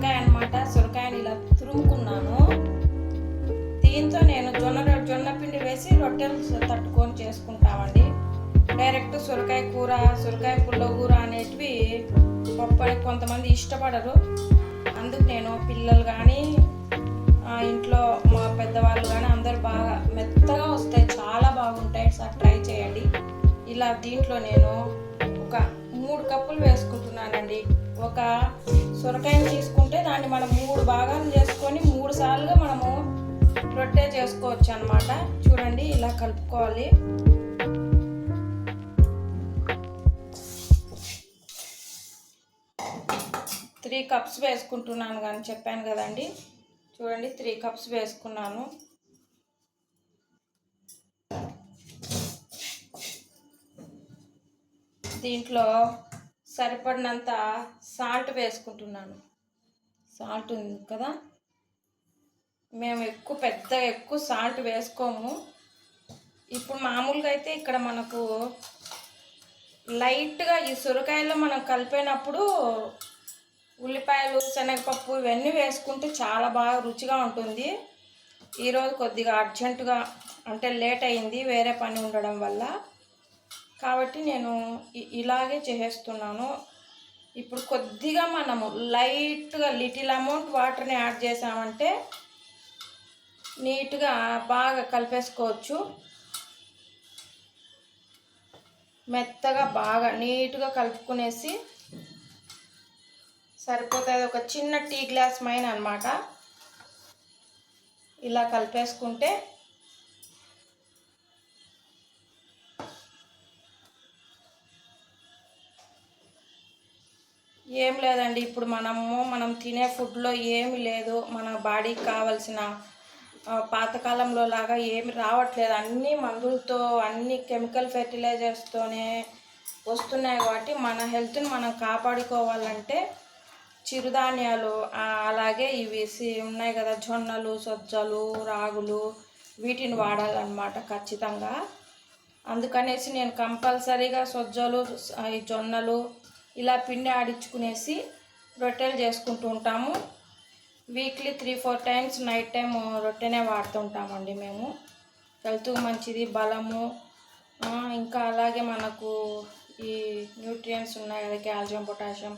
సొరకాయ అనమాట సొరకాయని ఇలా తురుముకున్నాను. దీంతో నేను జొన్న జొన్న పిండి వేసి రొట్టెలు తట్టుకొని చేసుకుంటామండి. డైరెక్ట్ సొరకాయ కూర సొరకాయ పుల్లగూర అనేటివి పప్పు కొంతమంది ఇష్టపడరు. అందుకు నేను పిల్లలు కానీ ఇంట్లో మా పెద్దవాళ్ళు కానీ అందరు బాగా మెత్తగా వస్తాయి. చాలా బాగుంటాయి. సార్ ట్రై చేయండి. ఇలా దీంట్లో నేను ఒక మూడు కప్పులు వేసుకుంటున్నానండి. ఒక సొరకాయని తీసుకుంటే దాన్ని మనం మూడు భాగాలు చేసుకొని మూడు సార్లుగా మనము రొట్టె చేసుకోవచ్చు అనమాట చూడండి ఇలా కలుపుకోవాలి. త్రీ కప్స్ వేసుకుంటున్నాను కానీ చెప్పాను కదండి. చూడండి త్రీ కప్స్ వేసుకున్నాను. దీంట్లో సరిపడినంత సాల్ట్ వేసుకుంటున్నాను. సాల్ట్ ఉంది కదా? మేము ఎక్కువ పెద్ద ఎక్కువ సాల్ట్ వేసుకోము. ఇప్పుడు మామూలుగా అయితే ఇక్కడ మనకు లైట్గా ఈ సొరకాయలో మనం కలిపినప్పుడు ఉల్లిపాయలు శనగపప్పు ఇవన్నీ వేసుకుంటే చాలా బాగా రుచిగా ఉంటుంది. ఈరోజు కొద్దిగా అర్జెంటుగా అంటే లేట్ అయింది వేరే పని ఉండడం వల్ల. కాబట్టి నేను ఇలాగే చేసేస్తున్నాను ఇప్పుడు కొద్దిగా మనము లైట్గా లిటిల్ అమౌంట్ వాటర్ని యాడ్ చేసామంటే నీట్గా బాగా కలిపేసుకోవచ్చు. మెత్తగా బాగా నీట్గా కలుపుకునేసి సరిపోతుంది ఒక చిన్న టీ గ్లాస్ మైన అనమాట ఇలా కలిపేసుకుంటే ఏం లేదండి. ఇప్పుడు మనము మనం తినే ఫుడ్లో ఏమి లేదు. మన బాడీకి కావలసిన పాతకాలంలో లాగా ఏమి రావట్లేదు. అన్ని మందులతో అన్ని కెమికల్ ఫెర్టిలైజర్స్తోనే వస్తున్నాయి కాబట్టి మన హెల్త్ని మనం కాపాడుకోవాలంటే చిరుధాన్యాలు అలాగే ఇవి ఉన్నాయి కదా జొన్నలు సజ్జలు రాగులు వీటిని వాడాలన్నమాట ఖచ్చితంగా. అందుకనేసి నేను కంపల్సరీగా సజ్జలు జొన్నలు ఇలా పిండి ఆడించుకునేసి రొట్టెలు చేసుకుంటూ ఉంటాము. Weekly three four times night time రొట్టెనే వాడుతుంటామండి మేము. హెల్త్కు మంచిది బలము ఇంకా అలాగే మనకు ఈ న్యూట్రియంట్స్ ఉన్నాయి కదా కాల్షియం పొటాషియం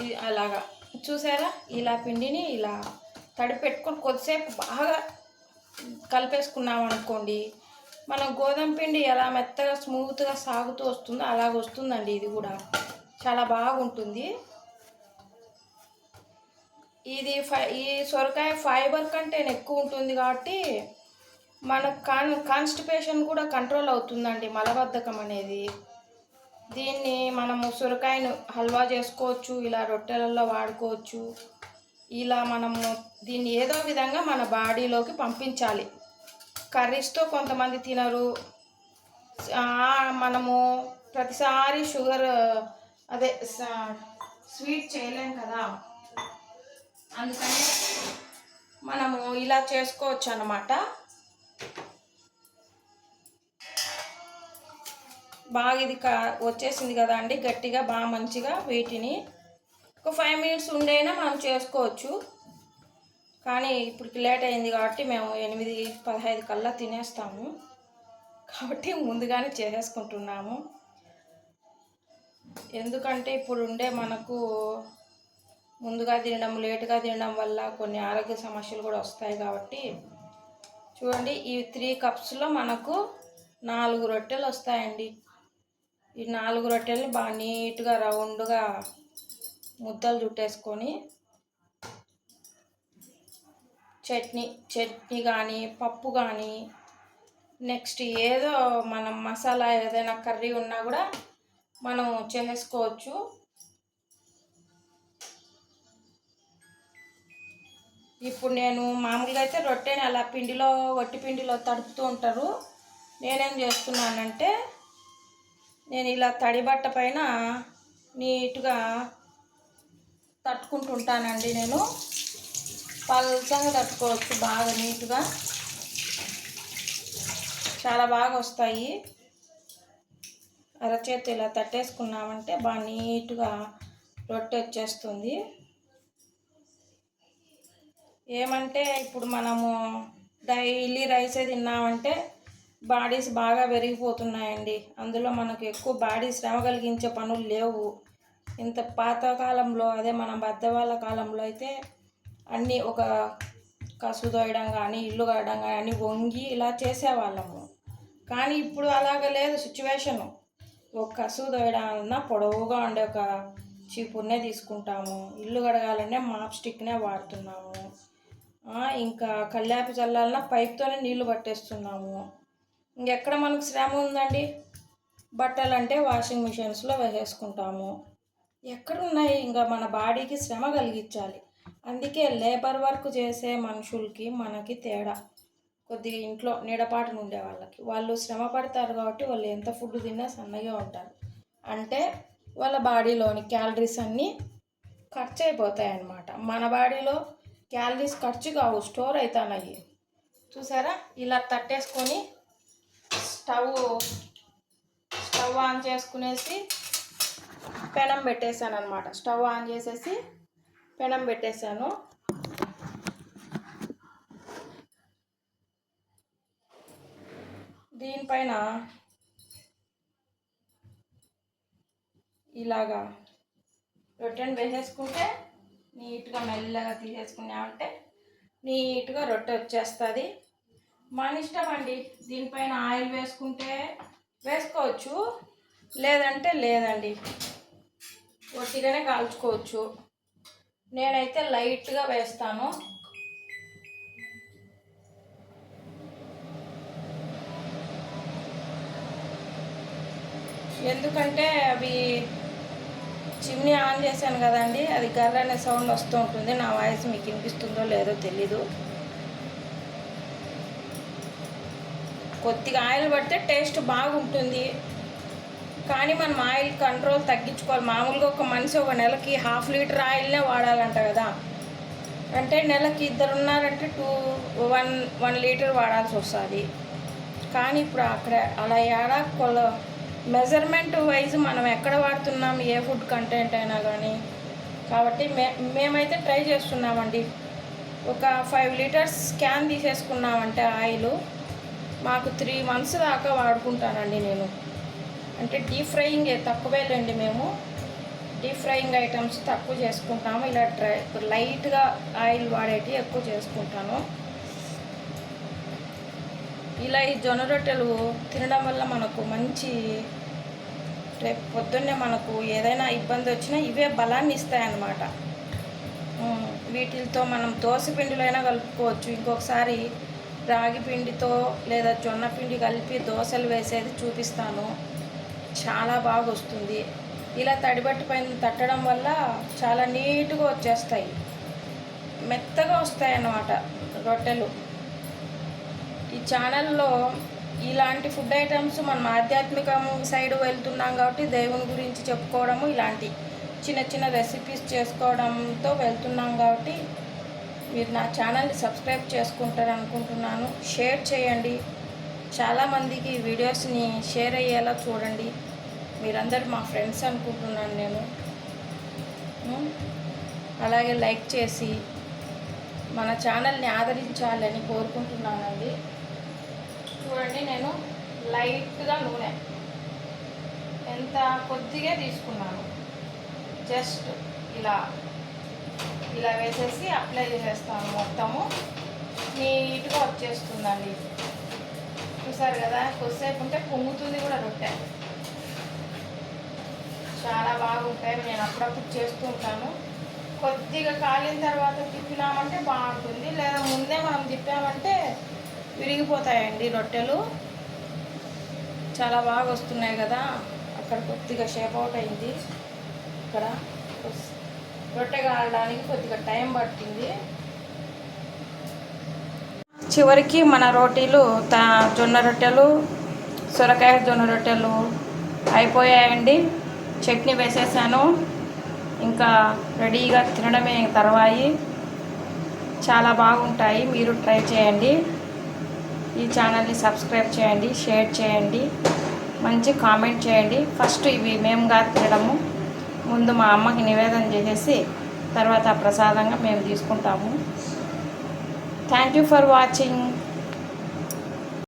ఇది అలాగా. చూసారా? ఇలా పిండిని ఇలా తడి పెట్టుకొని కొద్దిసేపు బాగా కలిపేసుకున్నాం అనుకోండి మనం గోధుమ పిండి ఎలా మెత్తగా స్మూత్గా సాగుతూ వస్తుందో అలాగ వస్తుందండి ఇది కూడా. చాలా బాగుంటుంది. ఇది ఫై ఈ సొరకాయ ఫైబర్ కంటే ఎక్కువ ఉంటుంది కాబట్టి మన కాన్ కాన్స్టిపేషన్ కూడా కంట్రోల్ అవుతుందండి మలబద్ధకం అనేది. దీన్ని మనము సొరకాయను హల్వా చేసుకోవచ్చు ఇలా రొట్టెలలో వాడుకోవచ్చు. ఇలా మనము దీన్ని ఏదో విధంగా మన బాడీలోకి పంపించాలి. కర్రీస్తో కొంతమంది తినరు. మనము ప్రతిసారి షుగర్ అదే స్వీట్ చేయలేం కదా. అందుకని మనము ఇలా చేసుకోవచ్చు అన్నమాట. బాగా ఇది కా వచ్చేసింది కదా అండి గట్టిగా బాగా మంచిగా వీటిని. ఒక ఫైవ్ మినిట్స్ ఉండైనా మనం చేసుకోవచ్చు. కానీ ఇప్పుడు లేట్ అయింది కాబట్టి మేము ఎనిమిది పదహైదు కల్లా తినేస్తాము. కాబట్టి ముందుగానే చేసేసుకుంటున్నాము. ఎందుకంటే ఇప్పుడు ఉండే మనకు ముందుగా తినడం లేటుగా తినడం వల్ల కొన్ని ఆరోగ్య సమస్యలు కూడా వస్తాయి కాబట్టి చూడండి ఈ త్రీ కప్స్లో మనకు నాలుగు రొట్టెలు వస్తాయండి. ఈ నాలుగు రొట్టెలని బాగా నీట్గా రౌండ్గా ముద్దలు చుట్టేసుకొని చట్నీ చట్నీ కానీ పప్పు కానీ నెక్స్ట్ ఏదో మనం మసాలా ఏదైనా కర్రీ ఉన్నా కూడా మనం చేసుకోవచ్చు. ఇప్పుడు నేను మామూలుగా అయితే రొట్టెని అలా పిండిలో వట్టి పిండిలో తడుపుతూ ఉంటారు. నేనేం చేస్తున్నానంటే నేను ఇలా తడి బట్ట పైన నీట్గా తట్టుకుంటుంటానండి నేను. పల్చగా తట్టుకోవచ్చు బాగా నీట్గా. చాలా బాగా వస్తాయి. అరచేతి ఇలా తట్టేసుకున్నామంటే బాగా నీట్గా రొట్టె వచ్చేస్తుంది. ఏమంటే ఇప్పుడు మనము డైలీ రైసే తిన్నామంటే బాడీస్ బాగా పెరిగిపోతున్నాయండి అందులో మనకు ఎక్కువ బాడీ శ్రమ కలిగించే పనులు లేవు. ఇంత పాతకాలంలో అదే మన బద్దవాళ్ళ కాలంలో అయితే అన్నీ ఒక కసు తోయడం కానీ ఇల్లు కడడం కానీ వంగి ఇలా చేసేవాళ్ళము. కానీ ఇప్పుడు అలాగ లేదు సిచ్యువేషను. ఒక కసు తోయడాలన్నా పొడవుగా ఉండే ఒక చీపుర్నే తీసుకుంటాము. ఇల్లు కడగాలనే మాప్ స్టిక్నే వాడుతున్నాము. ఇంకా కల్లాపి చల్లాలన్నా పైప్తోనే నీళ్ళు పట్టేస్తున్నాము. ఇంకెక్కడ మనకు శ్రమ ఉందండి? బట్టలు అంటే వాషింగ్ మిషన్స్లో వేసేసుకుంటాము. ఎక్కడున్నాయి? ఇంకా మన బాడీకి శ్రమ కలిగించాలి. అందుకే లేబర్ వర్క్ చేసే మనుషులకి మనకి తేడా. కొద్దిగా ఇంట్లో నీడపాటున ఉండే వాళ్ళకి. వాళ్ళు శ్రమ పడతారు కాబట్టి వాళ్ళు ఎంత ఫుడ్ తిన్నా సన్నగా ఉంటారు. అంటే వాళ్ళ బాడీలోని క్యాలరీస్ అన్నీ ఖర్చు అయిపోతాయి అన్నమాట మన బాడీలో క్యాలరీస్ ఖర్చు కావు స్టోర్ అవుతానయ్యి చూసారా? ఇలా తట్టేసుకొని స్టవ్ స్టవ్ ఆన్ చేసుకునేసి పెనం పెట్టేశాను అనమాట స్టవ్ ఆన్ చేసేసి పెనం పెట్టేశాను. పైన ఇలాగా రొట్టెని వేసేసుకుంటే నీట్గా మెల్లగా తీసేసుకున్నామంటే నీట్గా రొట్టె వచ్చేస్తుంది. మన ఇష్టం అండి. దీనిపైన ఆయిల్ వేసుకుంటే వేసుకోవచ్చు లేదంటే లేదండి. ఒట్టిగానే కాల్చుకోవచ్చు. నేనైతే లైట్గా వేస్తాను. ఎందుకంటే అవి చిమ్నీ ఆన్ చేశాను కదండి అది గర్ర అనే సౌండ్ వస్తూ ఉంటుంది. నా వాయిస్ మీకు వినిపిస్తుందో లేదో తెలీదు. కొద్దిగా ఆయిల్ పడితే టేస్ట్ బాగుంటుంది. కానీ మనం ఆయిల్ కంట్రోల్ తగ్గించుకోవాలి. మామూలుగా ఒక మనిషి ఒక నెలకి హాఫ్ లీటర్ ఆయిల్నే వాడాలంట కదా. అంటే నెలకి ఇద్దరు ఉన్నారంటే టూ వన్ వన్ లీటర్ వాడాల్సి వస్తుంది. కానీ ఇప్పుడు అక్కడ అలా ఏడా కొల మెజర్మెంట్ వైజ్ మనం ఎక్కడ వాడుతున్నాం ఏ ఫుడ్ కంటెంట్ అయినా కానీ కాబట్టి మే మేమైతే ట్రై చేస్తున్నామండి. ఒక ఫైవ్ లీటర్స్ క్యాన్ తీసేసుకున్నామంటే ఆయిల్. మాకు త్రీ మంత్స్ దాకా వాడుకుంటానండి నేను. అంటే డీప్ ఫ్రైయింగ్ తక్కువేలేండి మేము. డీప్ ఫ్రైయింగ్ ఐటమ్స్ తక్కువ చేసుకుంటాము. ఇలా డ్రై లైట్గా ఆయిల్ వాడేటి ఎక్కువ చేసుకుంటాను. ఇలా ఈ జొన్న రొట్టెలు తినడం వల్ల మనకు మంచి రేపు పొద్దున్నే మనకు ఏదైనా ఇబ్బంది వచ్చినా ఇవే బలాన్ని ఇస్తాయన్నమాట. వీటితో మనం దోశ పిండిలైనా అయినా కలుపుకోవచ్చు. ఇంకొకసారి రాగి పిండితో లేదా జొన్న పిండి కలిపి దోశలు వేసేది చూపిస్తాను. చాలా బాగా వస్తుంది ఇలా తడిబట్టి పైన తట్టడం వల్ల చాలా నీట్గా వచ్చేస్తాయి. మెత్తగా వస్తాయి అన్నమాట రొట్టెలు. ఈ ఛానల్లో ఇలాంటి ఫుడ్ ఐటమ్స్ మనం ఆధ్యాత్మికం సైడ్ వెళ్తున్నాం కాబట్టి దేవుని గురించి చెప్పుకోవడము ఇలాంటి చిన్న చిన్న రెసిపీస్ చేసుకోవడంతో వెళ్తున్నాం కాబట్టి మీరు నా ఛానల్ని సబ్స్క్రైబ్ చేసుకుంటారు అనుకుంటున్నాను. షేర్ చేయండి. చాలామందికి వీడియోస్ని షేర్ అయ్యేలా చూడండి. మీరందరూ మా ఫ్రెండ్స్ అనుకుంటున్నాను నేను. అలాగే లైక్ చేసి మన ఛానల్ని ఆదరించాలని కోరుకుంటున్నానండి. చూడండి నేను లైట్గా నూనె ఎంత కొద్దిగా తీసుకున్నాను. జస్ట్ ఇలా ఇలా వేసేసి అప్లై చేసేస్తాను మొత్తము. నీట్గా వచ్చేస్తుందండి. చూసారు కదా కొద్దిసేపు ఉంటే పొంగుతుంది కూడా రొట్టె. చాలా బాగుంటాయి నేను అప్పుడప్పుడు చేస్తూ ఉంటాను. కొద్దిగా కాలిన తర్వాత తిప్పినామంటే బాగుంటుంది లేదా ముందే మనం తిప్పామంటే విరిగిపోతాయండి రొట్టెలు. చాలా బాగా వస్తున్నాయి కదా. అక్కడ కొద్దిగా షేప్ అవుట్ అయింది. ఇక్కడ రొట్టె కాలడానికి కొద్దిగా టైం పట్టింది. చివరికి మన రోటీలు తా జొన్న రొట్టెలు సొరకాయ జొన్న రొట్టెలు అయిపోయాయండి. చట్నీ వేసేసాను. ఇంకా రెడీగా తినడమే తర్వాయి. చాలా బాగుంటాయి. మీరు ట్రై చేయండి. ఈ ఛానల్ని సబ్స్క్రైబ్ చేయండి షేర్ చేయండి మంచి కామెంట్ చేయండి. ఫస్ట్ ఇవి మేము కాదు తినడము. ముందు మా అమ్మకి నివేదన చేసేసి తర్వాత ప్రసాదంగా మేము తీసుకుంటాము. Thank you for watching.